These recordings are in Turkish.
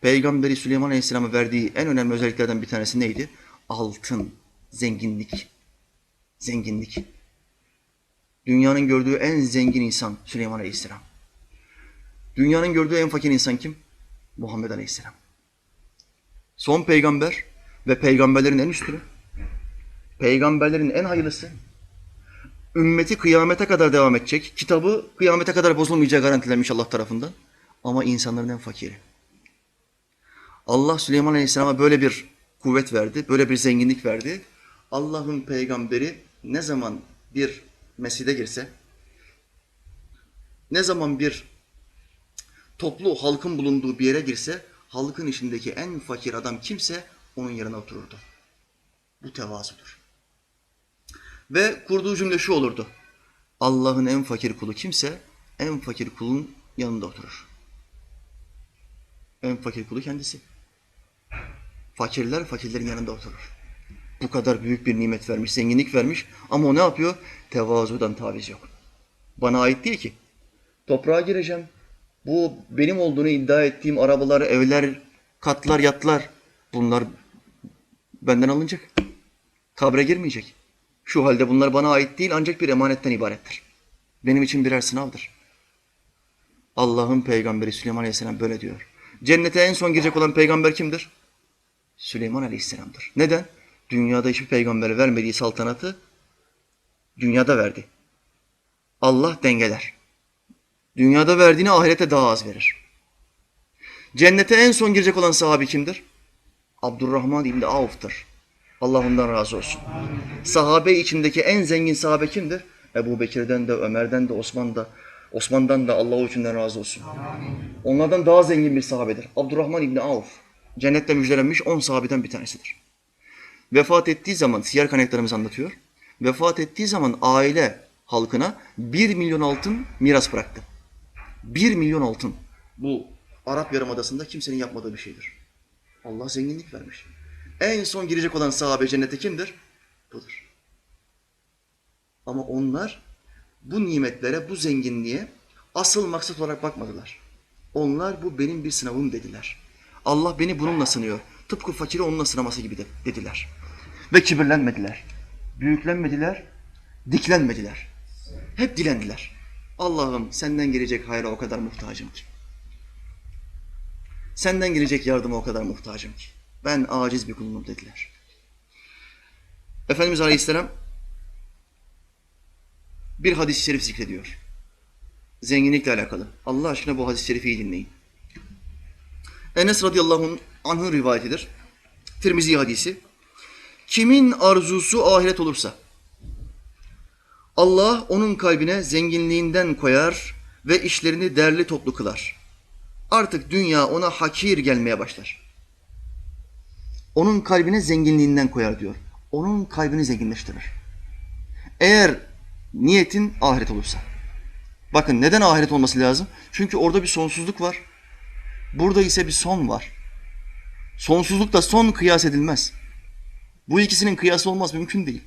Peygamberi Süleyman Aleyhisselam'a verdiği en önemli özelliklerden bir tanesi neydi? Altın, zenginlik. Zenginlik. Dünyanın gördüğü en zengin insan Süleyman Aleyhisselam. Dünyanın gördüğü en fakir insan kim? Muhammed Aleyhisselam. Son peygamber ve peygamberlerin en üstünü. Peygamberlerin en hayırlısı. Ümmeti kıyamete kadar devam edecek. Kitabı kıyamete kadar bozulmayacağı garantilenmiş Allah tarafından. Ama insanların en fakiri. Allah Süleyman Aleyhisselam'a böyle bir kuvvet verdi, böyle bir zenginlik verdi. Allah'ın peygamberi ne zaman bir mescide girse, ne zaman bir toplu halkın bulunduğu bir yere girse, halkın içindeki en fakir adam kimse onun yerine otururdu. Bu tevazudur. Ve kurduğu cümle şu olurdu. Allah'ın en fakir kulu kimse, en fakir kulun yanında oturur. En fakir kulu kendisi. Fakirler fakirlerin yanında oturur. Bu kadar büyük bir nimet vermiş, zenginlik vermiş ama o ne yapıyor? Tevazudan taviz yok. Bana ait değil ki. Toprağa gireceğim. Bu benim olduğunu iddia ettiğim arabalar, evler, katlar, yatlar bunlar benden alınacak. Kabre girmeyecek. Şu halde bunlar bana ait değil ancak bir emanetten ibarettir. Benim için birer sınavdır. Allah'ın peygamberi Süleyman Aleyhisselam böyle diyor. Cennete en son girecek olan peygamber kimdir? Süleyman Aleyhisselam'dır. Neden? Dünyada hiçbir peygambere vermediği saltanatı dünyada verdi. Allah dengeler. Dünyada verdiğini ahirete daha az verir. Cennete en son girecek olan sahabi kimdir? Abdurrahman İbni Avf'tır. Allah ondan razı olsun. Sahabe içindeki en zengin sahabe kimdir? Ebu Bekir'den de, Ömer'den de, Osman'da, Osman'dan da Allah üçünden razı olsun. Onlardan daha zengin bir sahabedir. Abdurrahman İbni Avf. Cennette müjdelenmiş on sahabeden bir tanesidir. Vefat ettiği zaman, siyer kaynaklarımız anlatıyor. Vefat ettiği zaman aile halkına bir milyon altın miras bıraktı. Bir milyon altın. Bu Arap Yarımadası'nda kimsenin yapmadığı bir şeydir. Allah zenginlik vermiş. En son girecek olan sahabe cennete kimdir? Budur. Ama onlar bu nimetlere, bu zenginliğe asıl maksat olarak bakmadılar. Onlar bu benim bir sınavım dediler. Allah beni bununla sınıyor. Tıpkı fakiri onunla sınaması gibi de dediler. Ve kibirlenmediler. Büyüklenmediler, diklenmediler. Hep dilendiler. Allah'ım senden gelecek hayra o kadar muhtacım ki. Senden gelecek yardıma o kadar muhtacım ki. Ben aciz bir kulunum dediler. Efendimiz Aleyhisselam bir hadis-i şerif zikrediyor. Zenginlikle alakalı. Allah aşkına bu hadis-i şerifi iyi dinleyin. Enes radıyallahu anh'ın rivayetidir. Tirmizi hadisi. Kimin arzusu ahiret olursa Allah onun kalbine zenginliğinden koyar ve işlerini derli toplu kılar. Artık dünya ona hakir gelmeye başlar. Onun kalbine zenginliğinden koyar diyor. Onun kalbini zenginleştirir. Eğer niyetin ahiret olursa. Bakın neden ahiret olması lazım? Çünkü orada bir sonsuzluk var. Burada ise bir son var. Sonsuzlukta son kıyas edilmez. Bu ikisinin kıyası olmaz mümkün değil.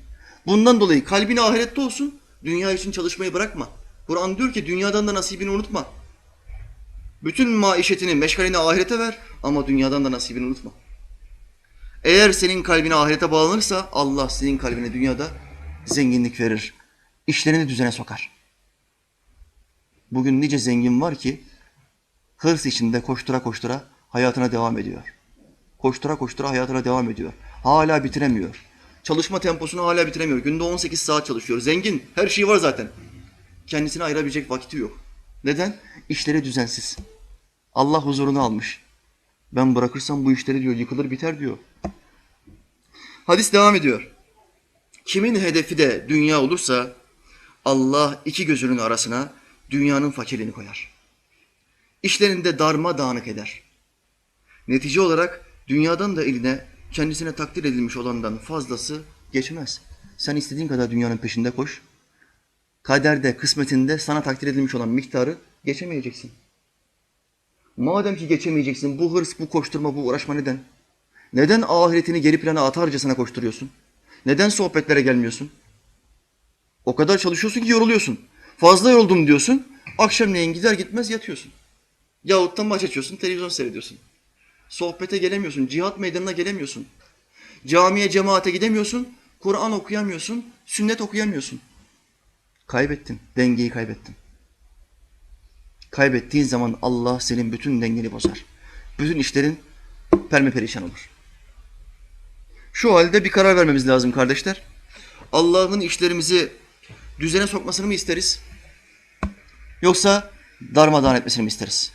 Bundan dolayı kalbin ahirette olsun, dünya için çalışmayı bırakma. Kur'an diyor ki dünyadan da nasibini unutma. Bütün maişetini, meşgalini ahirete ver ama dünyadan da nasibini unutma. Eğer senin kalbine ahirete bağlanırsa Allah senin kalbine dünyada zenginlik verir. İşlerini düzene sokar. Bugün nice zengin var ki hırs içinde koştura koştura hayatına devam ediyor. Koştura koştura hayatına devam ediyor. Hala bitiremiyor. Çalışma temposunu hala bitiremiyor. Günde 18 saat çalışıyor. Zengin. Her şeyi var zaten. Kendisine ayırabilecek vakti yok. Neden? İşleri düzensiz. Allah huzurunu almış. Ben bırakırsam bu işleri diyor yıkılır biter diyor. Hadis devam ediyor. Kimin hedefi de dünya olursa Allah iki gözünün arasına dünyanın fakirliğini koyar. İşlerinde darma dağınık eder. Netice olarak dünyadan da eline kendisine takdir edilmiş olandan fazlası geçmez. Sen istediğin kadar dünyanın peşinde koş. Kaderde, kısmetinde sana takdir edilmiş olan miktarı geçemeyeceksin. Madem ki geçemeyeceksin bu hırs, bu koşturma, bu uğraşma neden? Neden ahiretini geri plana atarcasına koşturuyorsun? Neden sohbetlere gelmiyorsun? O kadar çalışıyorsun ki yoruluyorsun. Fazla yoruldum diyorsun. Akşamleyin gider gitmez yatıyorsun. Yahut da maç açıyorsun, televizyon seyrediyorsun. Sohbete gelemiyorsun, cihat meydanına gelemiyorsun. Camiye, cemaate gidemiyorsun, Kur'an okuyamıyorsun, sünnet okuyamıyorsun. Kaybettin, dengeyi kaybettin. Kaybettiğin zaman Allah senin bütün dengeni bozar. Bütün işlerin perme perişan olur. Şu halde bir karar vermemiz lazım kardeşler. Allah'ın işlerimizi düzene sokmasını mı isteriz? Yoksa darmadağın etmesini mi isteriz?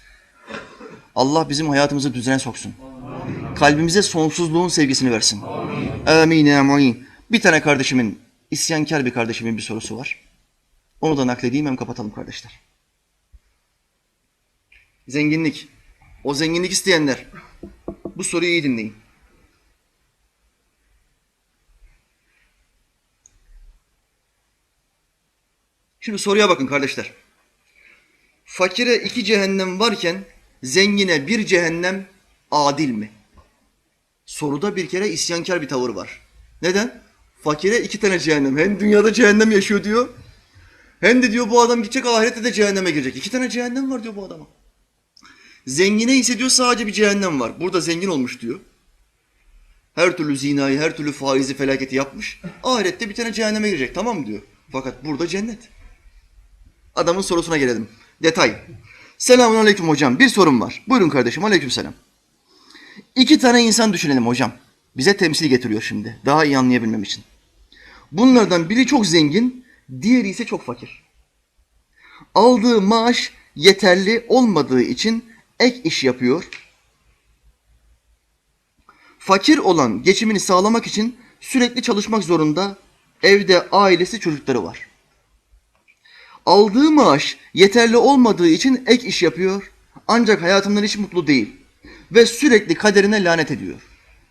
Allah bizim hayatımızı düzene soksun. Kalbimize sonsuzluğun sevgisini versin. Amin. Amin. Bir tane kardeşimin, isyankar bir kardeşimin bir sorusu var. Onu da nakledeyim hem kapatalım kardeşler. Zenginlik. O zenginlik isteyenler. Bu soruyu iyi dinleyin. Şimdi soruya bakın kardeşler. Fakire iki cehennem varken zengine bir cehennem adil mi? Soruda bir kere isyankar bir tavır var. Neden? Fakire iki tane cehennem. Hem dünyada cehennem yaşıyor diyor. Hem de diyor bu adam gidecek ahirette de cehenneme girecek. İki tane cehennem var diyor bu adama. Zengine ise diyor sadece bir cehennem var. Burada zengin olmuş diyor. Her türlü zinayı, her türlü faizi, felaketi yapmış. Ahirette bir tane cehenneme girecek. Tamam mı diyor. Fakat burada cennet. Adamın sorusuna gelelim. Detay. Selamun aleyküm hocam. Bir sorum var. Buyurun kardeşim. Aleyküm selam. İki tane insan düşünelim hocam. Bize temsil getiriyor şimdi. Daha iyi anlayabilmem için. Bunlardan biri çok zengin, diğeri ise çok fakir. Aldığı maaş yeterli olmadığı için ek iş yapıyor. Fakir olan geçimini sağlamak için sürekli çalışmak zorunda. Evde ailesi çocukları var. Aldığı maaş yeterli olmadığı için ek iş yapıyor. Ancak hayatından hiç mutlu değil. Ve sürekli kaderine lanet ediyor.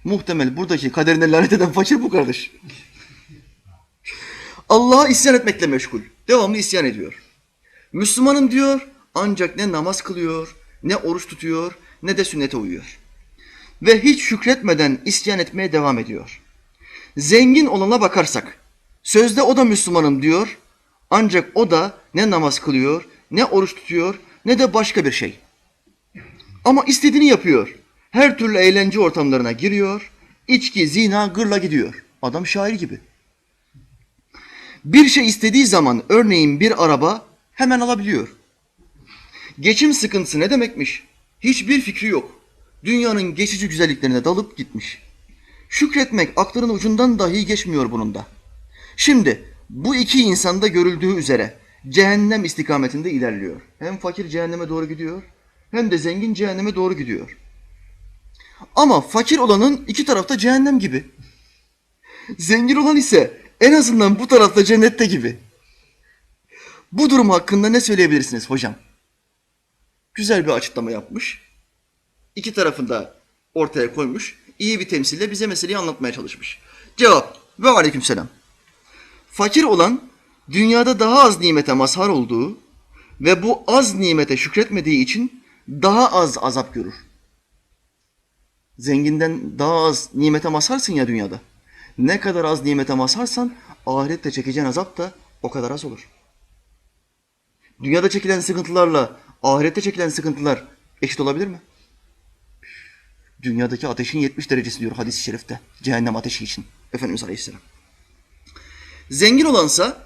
Muhtemel buradaki kaderine lanet eden fakir bu kardeş. Allah'a isyan etmekle meşgul. Devamlı isyan ediyor. Müslümanım diyor ancak ne namaz kılıyor, ne oruç tutuyor, ne de sünnete uyuyor. Ve hiç şükretmeden isyan etmeye devam ediyor. Zengin olana bakarsak, sözde o da Müslümanım diyor ancak o da ne namaz kılıyor, ne oruç tutuyor, ne de başka bir şey. Ama istediğini yapıyor. Her türlü eğlence ortamlarına giriyor. İçki, zina, gırla gidiyor. Adam şair gibi. Bir şey istediği zaman örneğin bir araba hemen alabiliyor. Geçim sıkıntısı ne demekmiş? Hiçbir fikri yok. Dünyanın geçici güzelliklerine dalıp gitmiş. Şükretmek aklının ucundan dahi geçmiyor bunun da. Şimdi bu iki insanda görüldüğü üzere cehennem istikametinde ilerliyor. Hem fakir cehenneme doğru gidiyor hem de zengin cehenneme doğru gidiyor. Ama fakir olanın iki tarafta cehennem gibi. Zengin olan ise en azından bu tarafta cennette gibi. Bu durum hakkında ne söyleyebilirsiniz hocam? Güzel bir açıklama yapmış. İki tarafında ortaya koymuş. İyi bir temsille bize meseleyi anlatmaya çalışmış. Cevap ve aleykümselam. Fakir olan dünyada daha az nimete mazhar olduğu ve bu az nimete şükretmediği için daha az azap görür. Zenginden daha az nimete mazharsın ya dünyada. Ne kadar az nimete mazharsan ahirette çekeceğin azap da o kadar az olur. Dünyada çekilen sıkıntılarla ahirette çekilen sıkıntılar eşit olabilir mi? Dünyadaki ateşin 70 derecesi diyor hadis-i şerifte. Cehennem ateşi için. Efendimiz Aleyhisselam. Zengin olansa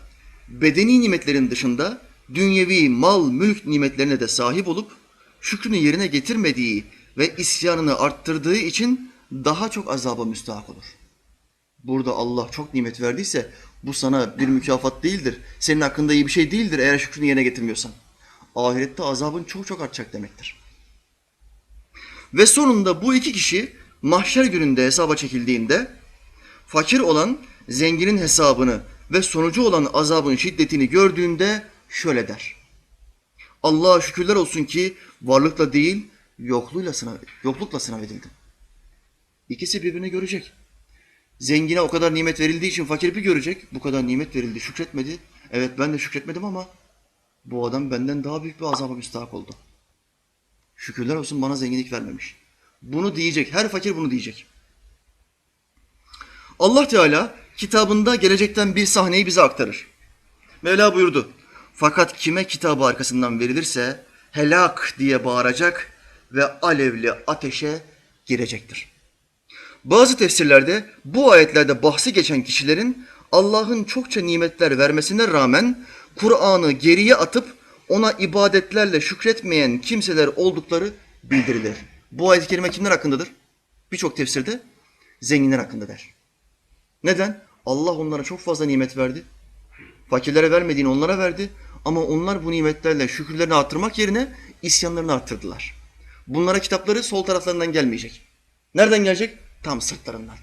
bedeni nimetlerin dışında dünyevi mal, mülk nimetlerine de sahip olup şükrünü yerine getirmediği ve isyanını arttırdığı için daha çok azaba müstahak olur. Burada Allah çok nimet verdiyse bu sana bir mükafat değildir. Senin hakkında iyi bir şey değildir eğer şükrünü yerine getirmiyorsan. Ahirette azabın çok çok artacak demektir. Ve sonunda bu iki kişi mahşer gününde hesaba çekildiğinde fakir olan zenginin hesabını ve sonucu olan azabın şiddetini gördüğünde şöyle der. Allah'a şükürler olsun ki varlıkla değil yokluğuyla sınav, yoklukla sınav edildim. İkisi birbirini görecek. Zengine o kadar nimet verildiği için fakir bir görecek. Bu kadar nimet verildi, şükretmedi. Evet ben de şükretmedim ama bu adam benden daha büyük bir azaba müstahak oldu. Şükürler olsun bana zenginlik vermemiş. Bunu diyecek. Her fakir bunu diyecek. Allah Teala kitabında gelecekten bir sahneyi bize aktarır. Mevla buyurdu. Fakat kime kitabı arkasından verilirse helak diye bağıracak ve alevli ateşe girecektir. Bazı tefsirlerde bu ayetlerde bahsi geçen kişilerin Allah'ın çokça nimetler vermesine rağmen Kur'an'ı geriye atıp ona ibadetlerle şükretmeyen kimseler oldukları bildirilir. Bu ayet-i kerime kimler hakkındadır? Birçok tefsirde zenginler hakkında der. Neden? Allah onlara çok fazla nimet verdi. Fakirlere vermediğini onlara verdi. Ama onlar bu nimetlerle şükürlerini arttırmak yerine isyanlarını arttırdılar. Bunlara kitapları sol taraflarından gelmeyecek. Nereden gelecek? Tam sırtlarından.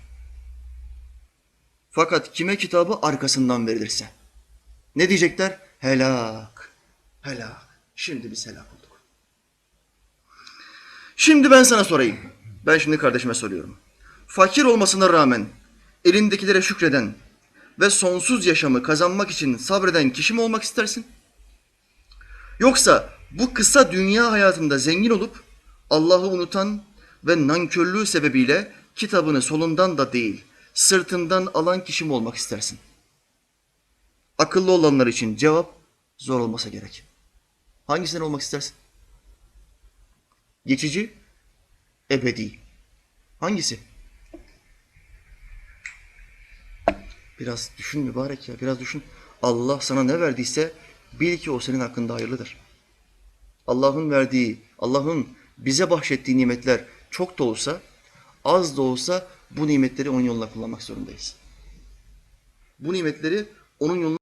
Fakat kime kitabı arkasından verilirse. Ne diyecekler? Helak. Helak. Şimdi biz helak olduk. Şimdi ben sana sorayım. Ben şimdi kardeşime soruyorum. Fakir olmasına rağmen elindekilere şükreden ve sonsuz yaşamı kazanmak için sabreden kişi mi olmak istersin? Yoksa bu kısa dünya hayatında zengin olup Allah'ı unutan ve nankörlüğü sebebiyle kitabını solundan da değil, sırtından alan kişi mi olmak istersin? Akıllı olanlar için cevap zor olmasa gerek. Hangisinden olmak istersin? Geçici, ebedi. Hangisi? Biraz düşün mübarek ya, biraz düşün. Allah sana ne verdiyse bil ki o senin hakkında hayırlıdır. Allah'ın verdiği, Allah'ın bize bahşettiği nimetler çok da olsa, az da olsa bu nimetleri onun yoluna kullanmak zorundayız. Bu nimetleri onun yoluna